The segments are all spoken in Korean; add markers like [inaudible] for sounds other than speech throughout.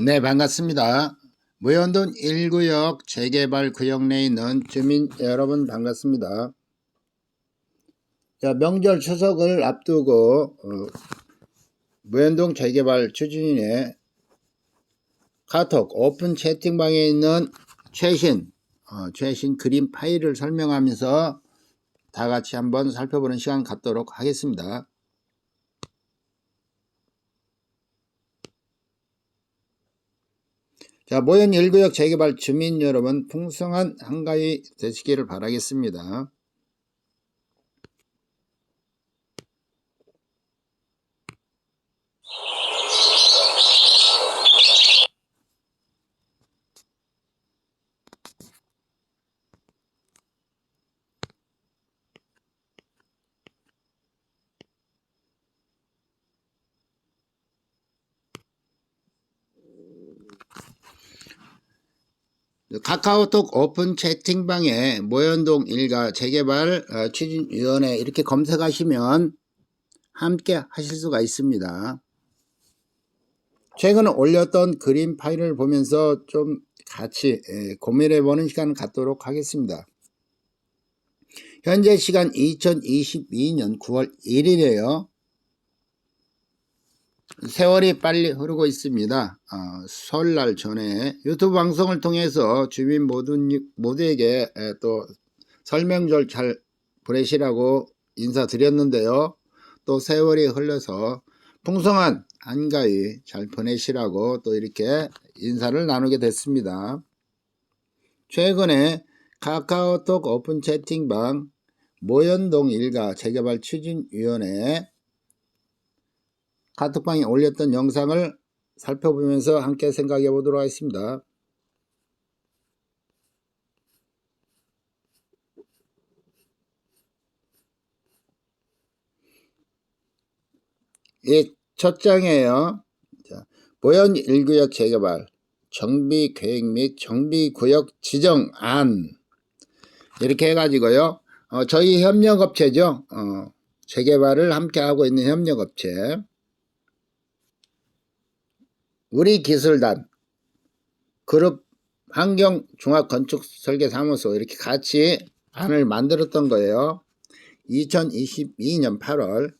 네, 반갑습니다. 무연동 1구역 재개발 구역 내에 있는 주민 여러분 반갑습니다. 자, 명절 추석을 앞두고 어, 무연동 재개발 추진인의 카톡 오픈 채팅방에 있는 최신 어, 최신 그림 파일을 설명하면서 다 같이 한번 살펴보는 시간 갖도록 하겠습니다. 자, 모현 1구역 재개발 주민 여러분 풍성한 한가위 되시기를 바라겠습니다. 카카오톡 오픈 채팅방에 모현동 일가 재개발 어, 추진위원회 이렇게 검색하시면 함께 하실 수가 있습니다. 최근에 올렸던 그림 파일을 보면서 좀 같이 예, 고민해 보는 시간을 갖도록 하겠습니다. 현재 시간 2022년 9월 1일이에요. 세월이 빨리 흐르고 있습니다. 어, 설날 전에 유튜브 방송을 통해서 주민 모두, 모두에게 에, 또 설명절 잘 보내시라고 인사드렸는데요. 또 세월이 흘러서 풍성한 한가위 잘 보내시라고 또 이렇게 인사를 나누게 됐습니다. 최근에 카카오톡 오픈 채팅방 모현동 일가 재개발 추진위원회 카톡방에 올렸던 영상을 살펴보면서 함께 생각해 보도록 하겠습니다. 이첫 장이에요. 자, 보현 1구역 재개발 정비 계획 및 정비 구역 지정안 이렇게 해가지고요. 어, 저희 협력업체죠. 어, 재개발을 함께 하고 있는 협력업체 우리 기술단 그룹 환경 종합 건축 설계 사무소 이렇게 같이 안을 만들었던 거예요. 2022년 8월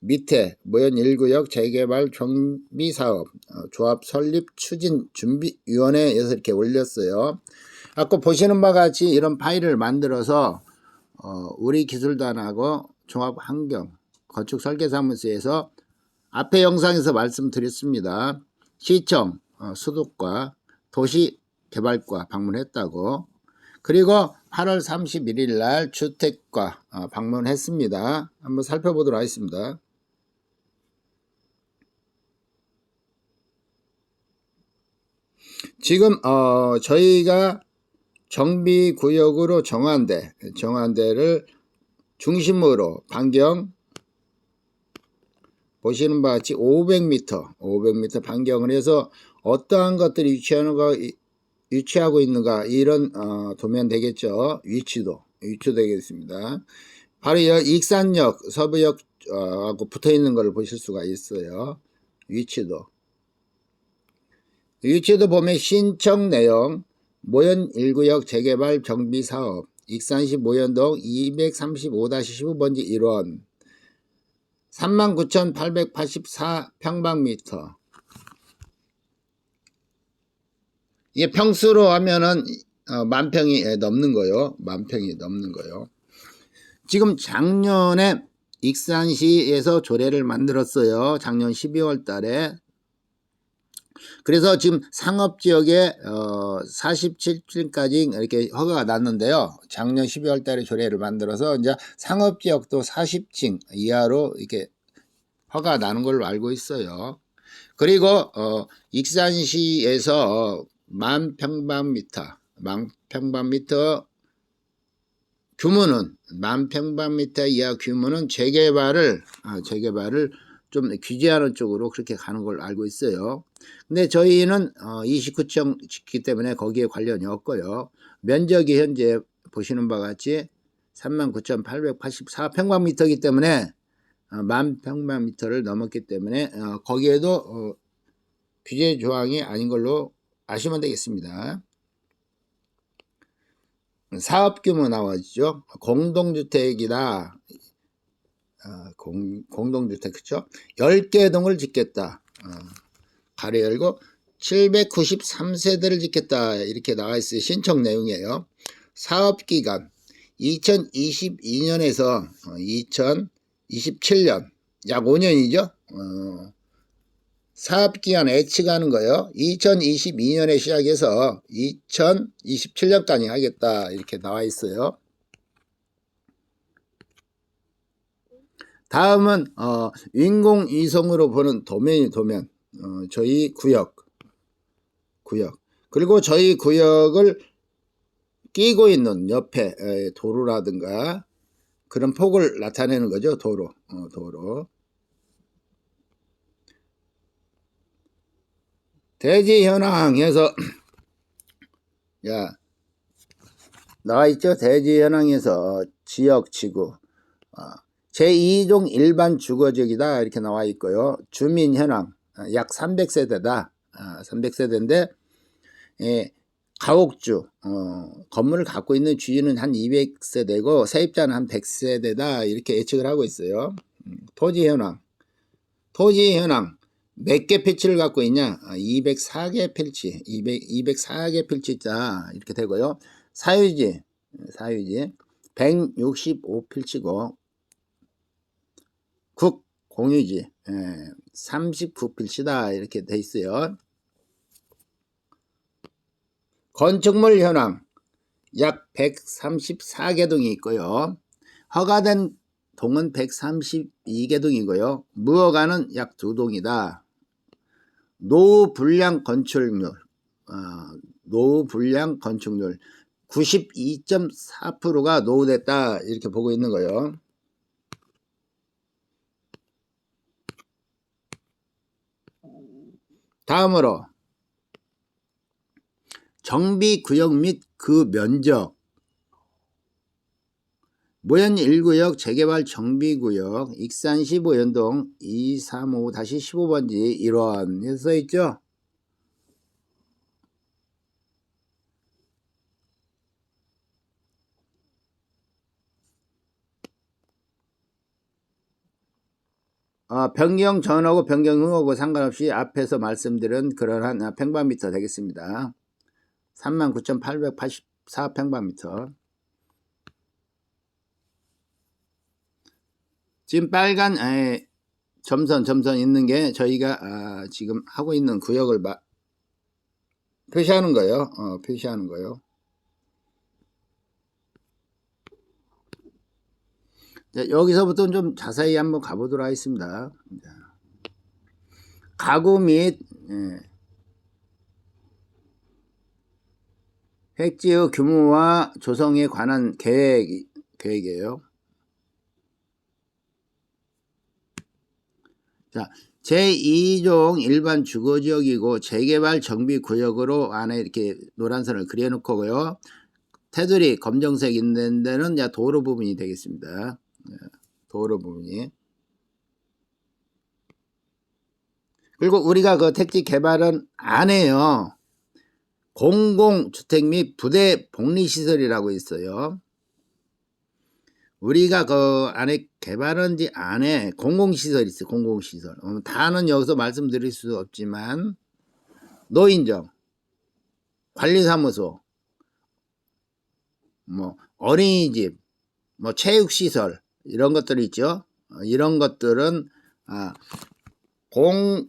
밑에 모현 1구역 재개발 정비 사업 어, 조합 설립 추진 준비 위원회에서 이렇게 올렸어요. 아까 보시는 바와 같이 이런 파일을 만들어서 어, 우리 기술단하고 종합 환경 건축 설계 사무소에서 앞에 영상에서 말씀드렸습니다. 시청, 어, 수도과, 도시개발과 방문했다고 그리고 8월 31일 날 주택과 어, 방문했습니다. 한번 살펴보도록 하겠습니다. 지금 어, 저희가 정비구역으로 정한 데, 정한 데를 중심으로 반경 보시는 바와 같이 500m, 500m 반경을 해서 어떠한 것들이 위치하는가, 위치하고 있는가 이런 어, 도면 되겠죠. 위치도, 위치도 되겠습니다. 바로 익산역, 서부역 하고 붙어 있는 것을 보실 수가 있어요. 위치도. 위치도 보면 신청 내용, 모현 1구역 재개발 정비 사업, 익산시 모현동 235-15번지 1원, 39,884 평방미터. 이게 평수로 하면은 어, 만 평이 넘는 거요. 만 평이 넘는 거요. 지금 작년에 익산시에서 조례를 만들었어요. 작년 12월 달에. 그래서 지금 상업 지역에 어 47층까지 이렇게 허가가 났는데요. 작년 12월 달에 조례를 만들어서 이제 상업 지역도 40층 이하로 이렇게 허가가 나는 걸로 알고 있어요. 그리고 어 익산시에서 만 평방미터, 만 평방미터 규모는 만 평방미터 이하 규모는 재개발을 아, 재개발을 좀 규제하는 쪽으로 그렇게 가는 걸 알고 있어요. 근데 저희는 어, 29층 짓기 때문에 거기에 관련이 없고요. 면적이 현재 보시는 바와 같이 39,884평방미터이기 때문에 어, 만 평방미터를 넘었기 때문에 어, 거기에도 어, 규제 조항이 아닌 걸로 아시면 되겠습니다. 사업 규모 나와있죠. 공동주택이다. 아, 공, 공동주택 그쵸? 10개 동을 짓겠다. 어, 가로 열고 793세대를 짓겠다. 이렇게 나와 있어요. 신청 내용이에요. 사업기간 2022년에서 2027년 약 5년이죠. 어, 사업기간 예측하는 거요. 2022년에 시작해서 2027년까지 하겠다 이렇게 나와 있어요. 다음은 어, 인공위성으로 보는 도면이 도면 어, 저희 구역 구역. 그리고 저희 구역을 끼고 있는 옆에 에, 도로라든가 그런 폭을 나타내는 거죠 도로. 어, 도로. 대지 현황에서 [clears throat] 야 나와 있죠? 대지 현황에서 지역 지구. 어, 제2종 일반 주거지역이다. 이렇게 나와 있고요. 주민 현황. 어, 약 300세대다. 어, 300세대인데 예, 가옥주 어, 건물을 갖고 있는 주인은 한 200세대고 세입자는 한 100세대다. 이렇게 예측을 하고 있어요. 음, 토지 현황. 토지 현황. 몇 개 필지를 갖고 있냐? 아, 204개 필지, 200, 204개 필지자. 이렇게 되고요. 사유지, 사유지. 165 필지고. 국 공유지. 예, 39 필지다 이렇게 돼 있어요. 건축물 현황 약 134개 동이 있고요. 허가된 동은 132개 동이고요. 무허가는 약두 동이다. 노후 불량 건축률, 어, 노후 불량 건축률 92.4%가 노후됐다 이렇게 보고 있는 거예요. 다음으로 정비구역 및 그 면적 모현 1구역 재개발 정비구역 익산 15연동 235-15번지 1원 에 써있죠? 아, 변경 전하고 변경 후하고 상관없이 앞에서 말씀드린 그러한 아, 평방미터 되겠습니다. 39,884 평방미터. 지금 빨간 에, 점선 점선 있는 게 저희가 아, 지금 하고 있는 구역을 마, 표시하는 거예요. 어, 표시하는 거예요. 여기서부터 좀 자세히 한번 가보도록 하겠습니다. 자, 가구 및 예, 획지의 규모와 조성에 관한 계획, 계획이에요. 자, 제2종 일반 주거지역이고 재개발 정비구역으로 안에 이렇게 노란 선을 그려놓고요. 테두리 검정색 있는 데는 야 도로 부분이 되겠습니다. 네, 도로 부분이. 그리고 우리가 그 택지 개발은 안 해요. 공공주택 및 부대 복리시설이라고 있어요. 우리가 그 안에 개발한지 안에 공공시설 있어요. 공공시설. 어, 다는 여기서 말씀드릴 수 없지만 노인정, 관리사무소, 뭐 어린이집, 뭐 체육시설 이런 것들이 있죠. 어, 이런 것들은 아, 공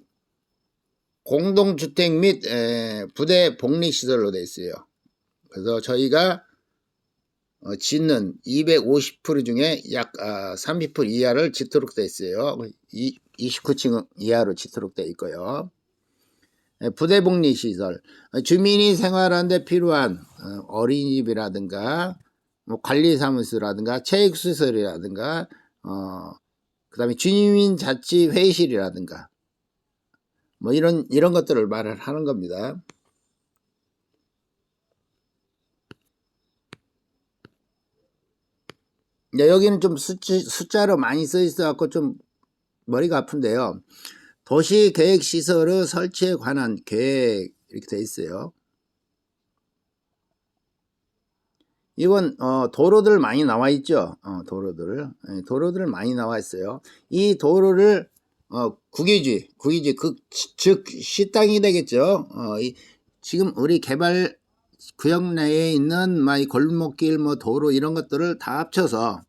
공동주택 및 에, 부대 복리시설로 되어 있어요. 그래서 저희가 어, 짓는 250% 중에 약 아, 30% 이하를 짓도록 되어 있어요. 29층 이하로 짓도록 되어 있고요. 예, 부대 복리시설, 어, 주민이 생활하는데 필요한 어, 어린이집이라든가 뭐 관리사무소라든가 체육시설이라든가 어, 그 다음에 주민자치회의실이라든가 뭐 이런 이런 것들을 말을 하는 겁니다. 여기는 좀 숫자, 숫자 로 많이 써 있어 갖고 좀 머리가 아픈데요. 도시계획시설의 설치에 관한 계획 이렇게 돼 있어요. 이번 어, 도로들 많이 나와 있죠. 어, 도로들 예, 도로들 많이 나와 있어요. 이 도로를 어, 국유지 국유지 그 즉 시땅이 되겠죠. 어, 이, 지금 우리 개발 구역 내에 있는 막이 골목길 뭐 도로 이런 것들을 다 합쳐서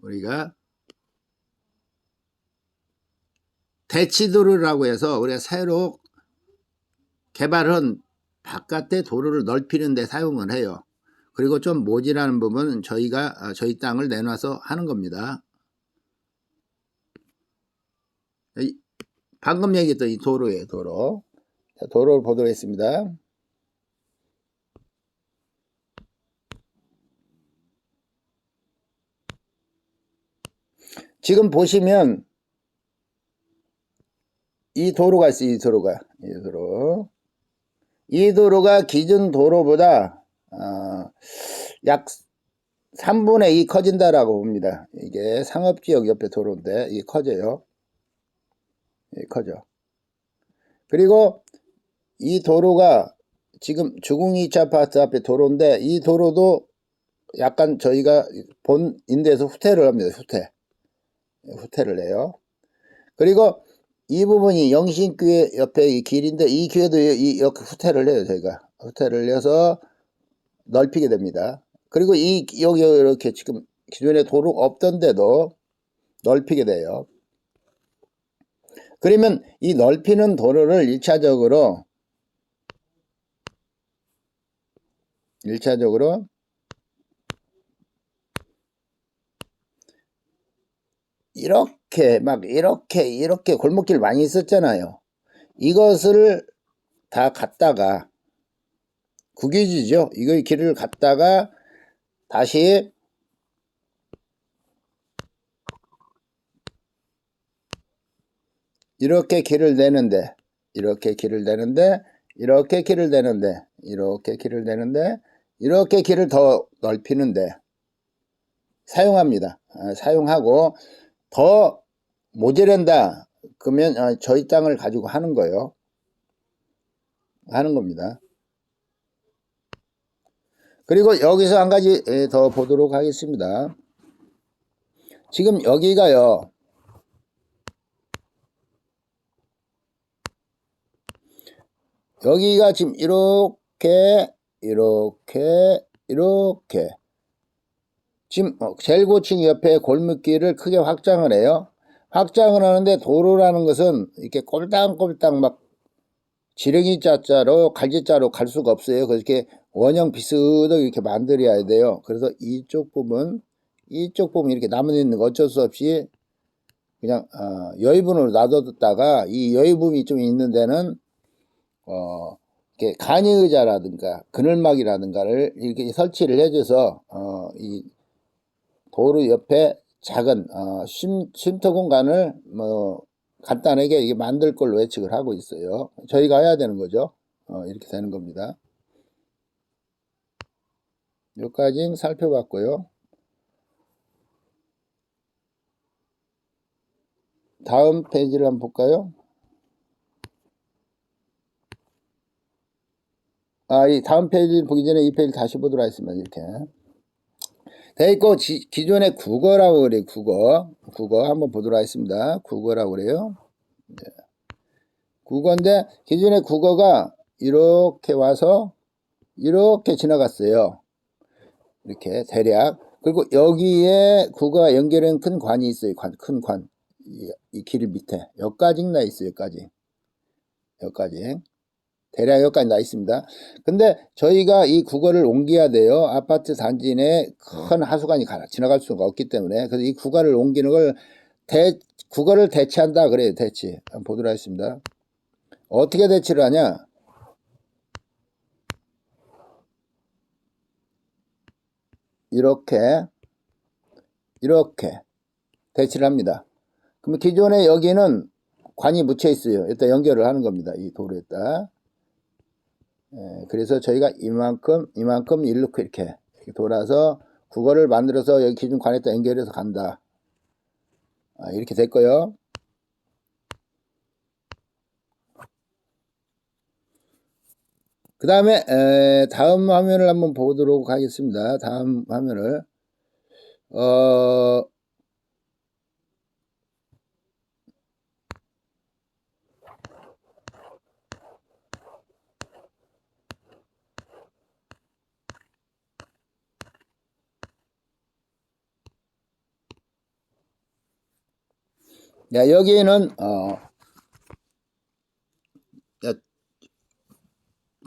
우리가 대치도로라고 해서 우리가 새로 개발한 바깥의 도로를 넓히는 데 사용을 해요. 그리고 좀 모자라는 부분은 저희가 아, 저희 땅을 내놔서 하는 겁니다. 이- 방금 얘기했던 이 도로예요, 도로. 자, 도로를 보도록 했습니다. 지금 보시면 이 도로가 있어요, 이 도로가. 이 도로. 이 도로가 기존 도로보다 어, 약 3분의 2 커진다라고 봅니다. 이게 상업지역 옆에 도로인데 이게 커져요. 예, 커져. 그리고 이 도로가 지금 주궁 2차 아파트 앞에 도로인데 이 도로도 약간 저희가 본 인대에서 후퇴를 합니다. 후퇴. 예, 후퇴를 해요. 그리고 이 부분이 영신교회 옆에 이 길인데 이 교회도 이 이렇게 후퇴를 해요. 저희가 후퇴를 해서 넓히게 됩니다. 그리고 이 여기 이렇게 지금 기존에 도로 없던 데도 넓히게 돼요. 그러면 이 넓히는 도로를 1차적으로 1차적으로 이렇게 막 이렇게 이렇게 골목길 많이 있었잖아요. 이것을 다 갔다가 국유지죠. 이거 길을 갔다가 다시 이렇게 길을 내는데 이렇게 길을 내는데 이렇게 길을 내는데 이렇게 길을 내는데 이렇게 길을 더 넓히는데 사용합니다. 아, 사용하고 더 모자란다 그러면 아, 저희 땅을 가지고 하는 거예요. 하는 겁니다. 그리고 여기서 한 가지 예, 더 보도록 하겠습니다. 지금 여기가요. 여기가 지금 이렇게 이렇게 이렇게 지금 어, 제일 고층 옆에 골목길을 크게 확장을 해요. 확장을 하는데 도로라는 것은 이렇게 꼴땅꼴땅 막 지렁이 자자로 갈지자로 갈 수가 없어요. 그래서 이렇게 원형 비스듬하게 이렇게 만들어야 돼요. 그래서 이쪽 부분, 이쪽 부분 이렇게 남아 있는 거 어쩔 수 없이 그냥 어, 여유분으로 놔뒀다가 이 여유분이 좀 있는 데는 어, 이렇게 간이 의자라든가 그늘막이라든가를 이렇게 설치를 해줘서 어, 이 도로 옆에 작은 어, 쉼, 쉼터 공간을 뭐 간단하게 이게 만들 걸로 예측을 하고 있어요. 저희가 해야 되는 거죠. 어, 이렇게 되는 겁니다. 여기까지 살펴봤고요. 다음 페이지를 한번 볼까요? 아, 이 다음 페이지 보기 전에 이 페이지 다시 보도록 하겠습니다. 이렇게. 돼 있고, 지, 기존의 국어라고 그래요. 국어. 국어 한번 보도록 하겠습니다. 국어라고 그래요. 네. 국어인데, 기존의 국어가 이렇게 와서 이렇게 지나갔어요. 이렇게 대략. 그리고 여기에 국어가 연결한 큰 관이 있어요. 관, 큰 관. 이, 이 길 밑에. 여기까지 나 있어요. 여기까지. 여기까지. 대략 여기까지 나 있습니다. 근데 저희가 이 국어를 옮겨야 돼요. 아파트 단지 내에 큰 하수관이 가, 지나갈 수가 없기 때문에. 그래서 이 국어를 옮기는 걸 대, 국어를 대체한다. 그래요. 대체. 한번 보도록 하겠습니다. 어떻게 대체를 하냐? 이렇게, 이렇게 대체를 합니다. 그러면 기존에 여기는 관이 묻혀 있어요. 일단 연결을 하는 겁니다. 이 도로에다. 예, 그래서 저희가 이만큼, 이만큼 이렇게 이렇게 돌아서 국어를 만들어서 여기 기준 관에다 연결해서 간다. 아, 이렇게 됐고요. 그 다음에 다음 화면을 한번 보도록 하겠습니다. 다음 화면을 어, 야, 여기는 어,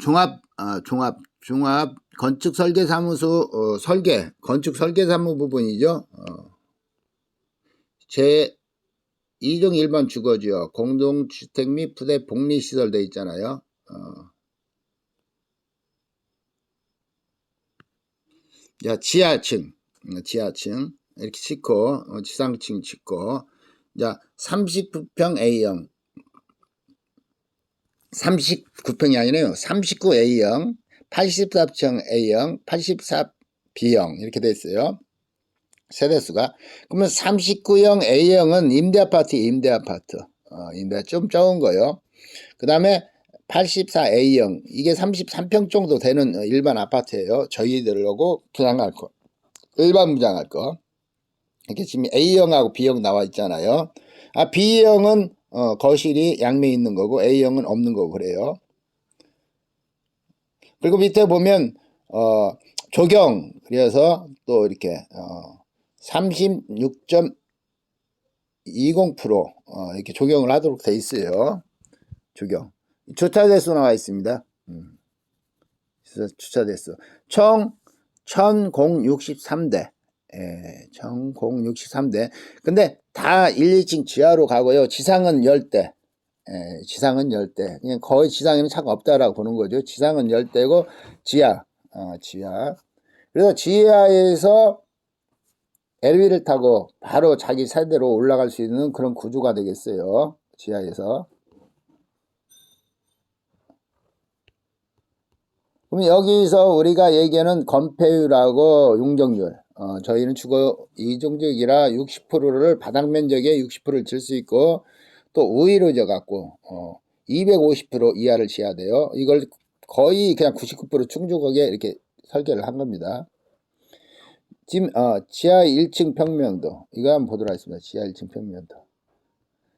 종합 아, 종합 종합 건축 설계 사무소 어, 설계 건축 설계 사무 부분이죠. 어. 제 2종 1번 주거지역 공동주택 및 부대 복리시설 돼 있잖아요. 어. 자, 지하층, 어, 지하층 이렇게 짓고 어, 지상층 짓고 자, 39평 A형 39평이 아니네요. 39A형 84평 A형 84B형 이렇게 돼 있어요. 세대수가 그러면 39형 A형은 임대아파트 임대아파트 어, 임대 좀 적은 거요. 그 다음에 84A형 이게 33평 정도 되는 일반 아파트예요. 저희들하고 분양할 거 일반 분양할 거 이렇게 지금 A형하고 B형 나와 있잖아요. 아 B형은 어, 거실이 양면 있는 거고 A형은 없는 거고 그래요. 그리고 밑에 보면 어, 조경 그래서 또 이렇게 어, 36.20% 어, 이렇게 조경을 하도록 돼 있어요. 조경 주차 대수 나와 있습니다. 음. 주차 대수 총 1063대 예, 1063대 근데 다 1, 2층 지하로 가고요. 지상은 10대 예, 지상은 10대 그냥 거의 지상에는 차가 없다라고 보는 거죠. 지상은 10대고 지하 어, 지하 그래서 지하에서 엘리베이터를 타고 바로 자기 세대로 올라갈 수 있는 그런 구조가 되겠어요. 지하에서. 그럼 여기서 우리가 얘기하는 건폐율하고 용적률 어, 저희는 주거 이종적이라 60%를 바닥 면적의 60%를 질 수 있고 또 우위로 져갖고 어, 250% 이하를 지어야 돼요. 이걸 거의 그냥 99% 충족하게 이렇게 설계를 한 겁니다. 지금 어, 지하 1층 평면도 이거 한번 보도록 하겠습니다. 지하 1층 평면도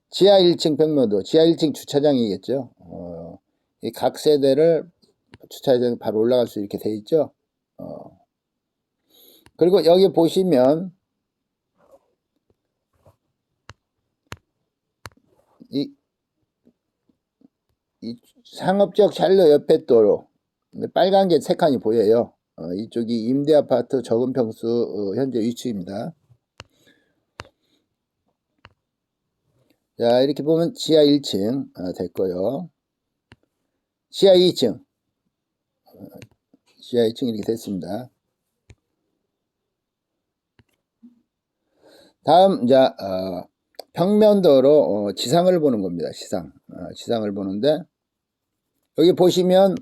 지하 1층 평면도 지하 1층 주차장이겠죠. 어, 각 세대를 주차장 바로 올라갈 수 있게 돼 있죠. 어. 그리고 여기 보시면 이, 이 상업적 샬로 옆에 도로 빨간 게 세 칸이 보여요. 어, 이쪽이 임대 아파트 적은 평수 어, 현재 위치입니다. 자 이렇게 보면 지하 1층 어, 됐고요. 지하 2층 어, 지하 2층 이렇게 됐습니다. 다음 자 어, 평면도로 어, 지상을 보는 겁니다. 지상 어, 지상을 보는데 여기 보시면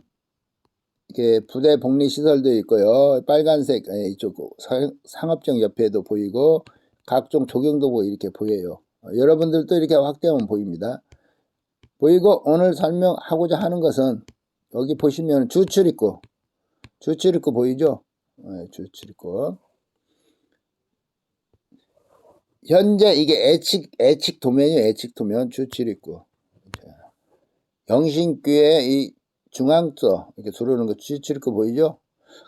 이렇게 부대 복리 시설도 있고요. 빨간색 예, 이쪽 상업정 옆에도 보이고 각종 조경도 보이 이렇게 보여요. 어, 여러분들도 이렇게 확대하면 보입니다. 보이고 오늘 설명하고자 하는 것은 여기 보시면 주출입구 주출입구 보이죠? 네, 주출입구 현재 이게 애칙 애칙 도면이에요. 애칙 도면 주출입구 영신교의 이 중앙서 이렇게 들어오는 거 주출입구 보이죠?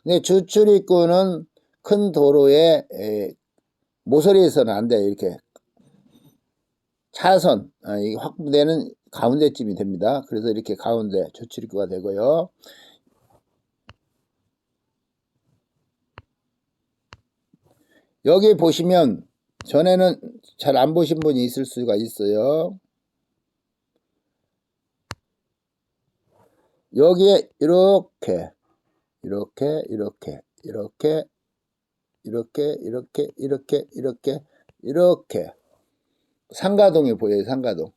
근데 주출입구는 큰 도로에 에, 모서리에서는 안 돼요. 이렇게 차선 아, 이 확보되는 가운데쯤이 됩니다. 그래서 이렇게 가운데 주출입구가 되고요. 여기 보시면 전에는 잘 안 보신 분이 있을 수가 있어요. 여기에 이렇게 이렇게 이렇게 이렇게 이렇게 이렇게 이렇게 이렇게 이렇게 상가동이 보여요 상가동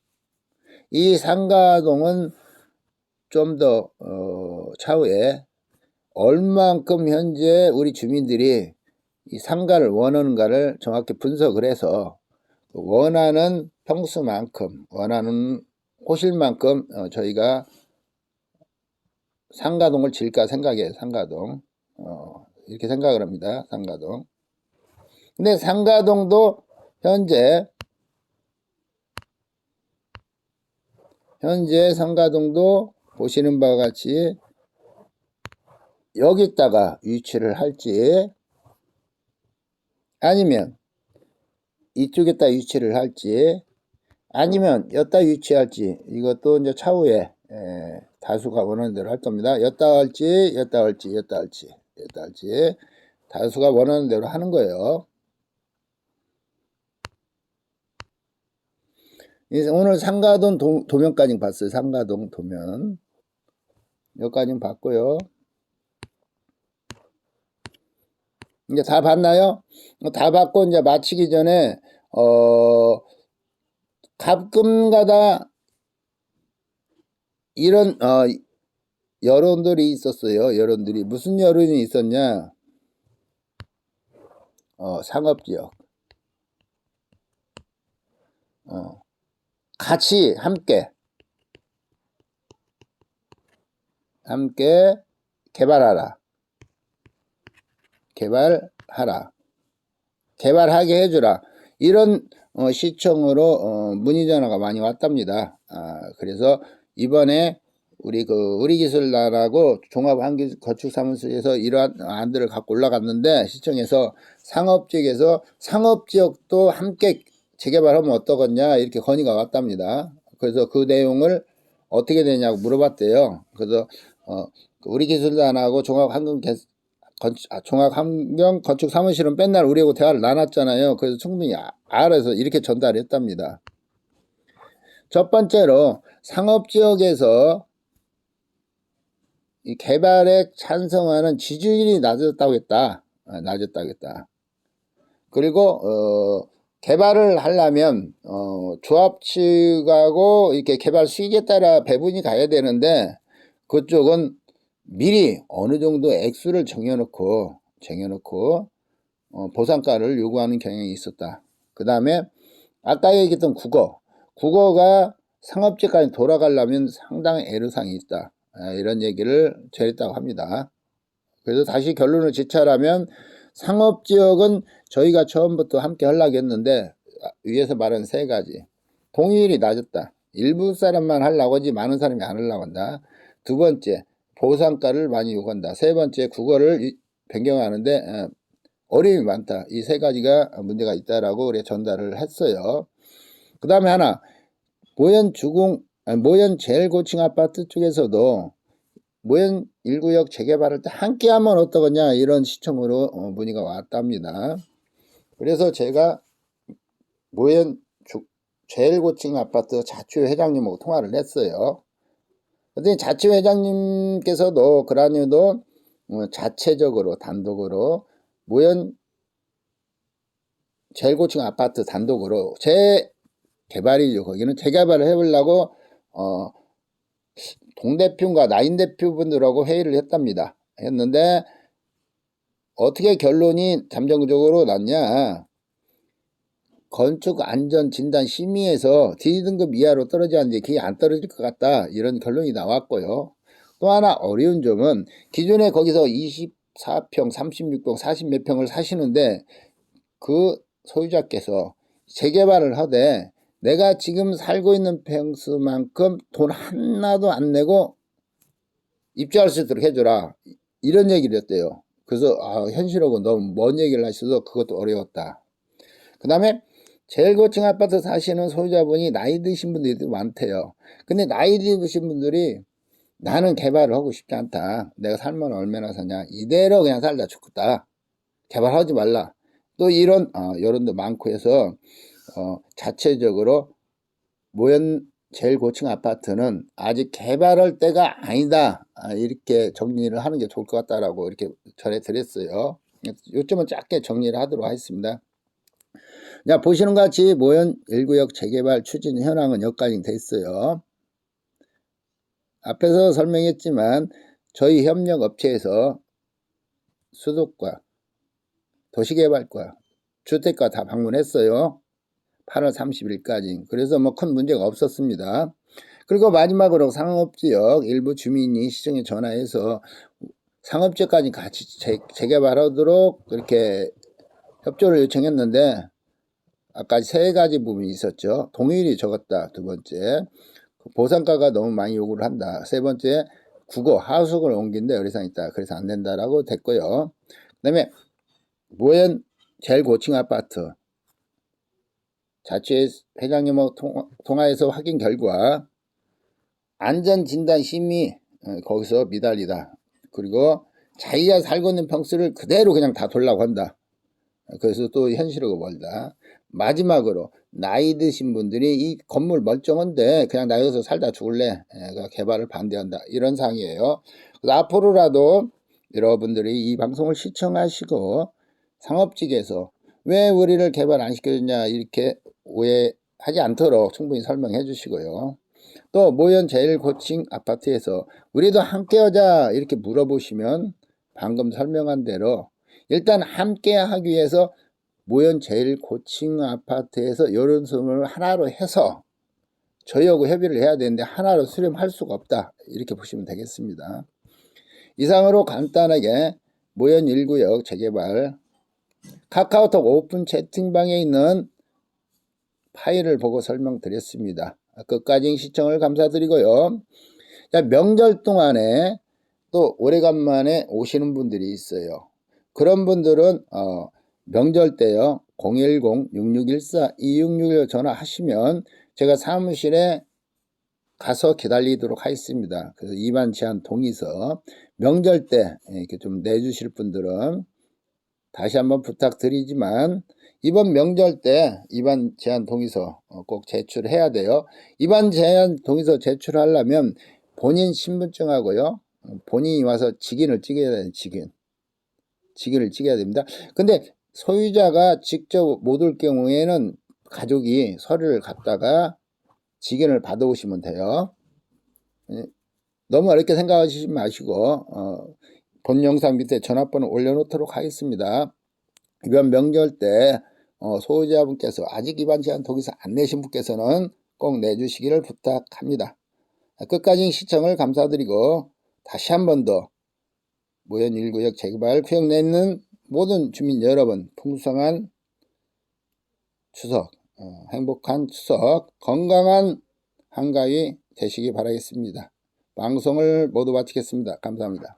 이 상가동은 좀더 어, 차후에 얼만큼 현재 우리 주민들이 이 상가를 원하는가를 정확히 분석을 해서 원하는 평수만큼 원하는 호실만큼 어, 저희가 상가동을 질까 생각해요. 상가동. 어, 이렇게 생각을 합니다. 상가동. 근데 상가동도 현재 현재 상가동도 보시는 바와 같이 여기다가 위치를 할지 아니면 이쪽에다 위치를 할지 아니면 여기다 위치할지 이것도 이제 차후에 에, 다수가 원하는 대로 할 겁니다. 여기다 할지 여기다 할지 여기다 할지 여기다 할지 다수가 원하는 대로 하는 거예요. 오늘 상가동 도, 도면까지 봤어요. 상가동 도면 여기까지는 봤고요. 이제 다 봤나요? 다 봤고 이제 마치기 전에 어 가끔가다 이런 어 여론들이 있었어요. 여론들이 무슨 여론이 있었냐? 어 상업지역 어 같이 함께 함께 개발하라. 개발하라. 개발하게 해주라. 이런 어, 시청으로 어, 문의 전화가 많이 왔답니다. 아, 그래서 이번에 우리 그 우리기술단하고 종합한기건축사무소에서 이러한 안들을 갖고 올라갔는데 시청에서 상업지역에서 상업지역도 함께 재개발하면 어떠겠냐 이렇게 건의가 왔답니다. 그래서 그 내용을 어떻게 되냐고 물어봤대요. 그래서 어, 우리 기술단하고 종합환경 건축, 아, 종합환경 건축 사무실은 맨날 우리하고 대화를 나눴잖아요. 그래서 충분히 아, 알아서 이렇게 전달했답니다. 첫 번째로 상업지역에서 이 개발에 찬성하는 지지율이 낮았다고 했다. 아, 낮았다고 했다. 그리고 어, 개발을 하려면 어, 조합 측하고 이렇게 개발 수익에 따라 배분이 가야 되는데 그쪽은 미리 어느 정도 액수를 정해놓고 정해놓고 어, 보상가를 요구하는 경향이 있었다. 그 다음에 아까 얘기했던 국어 국어가 상업지까지 돌아가려면 상당히 애로사항이 있다. 아, 이런 얘기를 전했다고 합니다. 그래서 다시 결론을 지차라면 상업지역은 저희가 처음부터 함께 하려고 했는데 아, 위에서 말한 세 가지 동의율이 낮았다. 일부 사람만 하려고 하지 많은 사람이 안 하려고 한다. 두 번째 보상가를 많이 요구한다. 세 번째 국어를 변경하는데 어, 어려움이 많다. 이 세 가지가 문제가 있다라고 우리 전달을 했어요. 그 다음에 하나 모현 주공 아니, 모현 제일 고층 아파트 쪽에서도 모현 1구역 재개발할 때 함께 하면 어떠겠냐 이런 시청으로 어, 문의가 왔답니다. 그래서 제가 모현 주, 제일 고층 아파트 자취 회장님하고 통화를 했어요. 근데 자치회장님께서도 그라니도 어, 자체적으로 단독으로 모현 제일 고층 아파트 단독으로 재개발이죠. 거기는 재개발을 해보려고 어, 동대표과 나인 대표분들하고 회의를 했답니다. 했는데 어떻게 결론이 잠정적으로 났냐 건축 안전 진단 심의에서 D등급 이하로 떨어지 않는데 그게 안 떨어질 것 같다 이런 결론이 나왔고요. 또 하나 어려운 점은 기존에 거기서 24평, 36평, 40몇 평을 사시는데 그 소유자께서 재개발을 하되 내가 지금 살고 있는 평수만큼 돈 하나도 안 내고 입주할 수 있도록 해줘라 이런 얘기를 했대요. 그래서 아, 현실하고 너무 먼 얘기를 하셔서 그것도 어려웠다. 그 다음에 제일 고층 아파트 사시는 소유자분이 나이 드신 분들이 많대요. 근데 나이 드신 분들이 나는 개발을 하고 싶지 않다. 내가 살면 얼마나 사냐. 이대로 그냥 살다 죽겠다. 개발하지 말라. 또 이런 어, 여론도 많고 해서 어, 자체적으로 모현 제일 고층 아파트는 아직 개발할 때가 아니다. 아, 이렇게 정리를 하는 게 좋을 것 같다라고 이렇게 전해드렸어요. 요점은 짧게 정리를 하도록 하겠습니다. 자, 보시는 것 같이 모현 1구역 재개발 추진 현황은 여기까지 됐어요. 앞에서 설명했지만 저희 협력 업체에서 수도과, 도시개발과, 주택과 다 방문했어요. 8월 30일까지. 그래서 뭐 큰 문제가 없었습니다. 그리고 마지막으로 상업지역 일부 주민이 시청에 전화해서 상업지역까지 같이 재, 재개발하도록 그렇게 협조를 요청했는데 아까 세 가지 부분이 있었죠. 동의율이 적었다. 두 번째, 보상가가 너무 많이 요구를 한다. 세 번째, 국어 하숙을 옮긴데 의뢰상 있다. 그래서 안 된다라고 됐고요. 그 다음에 모현 제일 고층 아파트 자치 회장님하고 통- 통화 해서 확인 결과 안전진단 심의 어, 거기서 미달이다. 그리고 자기가 살고 있는 평수를 그대로 그냥 다 돌라고 한다. 그래서 또 현실하고 멀다. 마지막으로 나이 드신 분들이 이 건물 멀쩡한데 그냥 나 여기서 살다 죽을래. 예, 그 개발을 반대한다. 이런 상이에요. 앞으로라도 여러분들이 이 방송을 시청하시고 상업직에서 왜 우리를 개발 안 시켜줬냐 이렇게 오해하지 않도록 충분히 설명해 주시고요. 또 모현 제일 고층 아파트에서 우리도 함께 하자 이렇게 물어보시면 방금 설명한 대로 일단 함께 하기 위해서 모현 제일 고층 아파트에서 여론수를 하나로 해서 저희하고 협의를 해야 되는데 하나로 수렴할 수가 없다 이렇게 보시면 되겠습니다. 이상으로 간단하게 모현 1구역 재개발 카카오톡 오픈 채팅방에 있는 파일을 보고 설명드렸습니다. 끝까지 시청을 감사드리고요. 자, 명절 동안에 또 오래간만에 오시는 분들이 있어요. 그런 분들은 어, 명절 때요 010-6614-2661로 전화하시면 제가 사무실에 가서 기다리도록 하겠습니다. 그래서 입안 제한 동의서 명절 때 이렇게 좀 내주실 분들은 다시 한번 부탁드리지만 이번 명절 때 입안 제한 동의서 어, 꼭 제출해야 돼요. 입안 제한 동의서 제출하려면 본인 신분증하고요. 어, 본인이 와서 직인을 찍어야 돼요. 직인. 직인을 찍어야 됩니다. 근데 소유자가 직접 못 올 경우에는 가족이 서류를 갖다가 직인을 받아오시면 돼요. 예, 너무 어렵게 생각하시지 마시고 어, 본 영상 밑에 전화번호 올려놓도록 하겠습니다. 이번 명절 때 어, 소유자분께서 아직 입안 제한 독일서 안 내신 분께서는 꼭 내주시기를 부탁합니다. 끝까지 시청을 감사드리고 다시 한 번 더 모현 1구역 재개발 구역 내는 모든 주민 여러분 풍성한 추석 어, 행복한 추석 건강한 한가위 되시기 바라겠습니다. 방송을 모두 마치겠습니다. 감사합니다.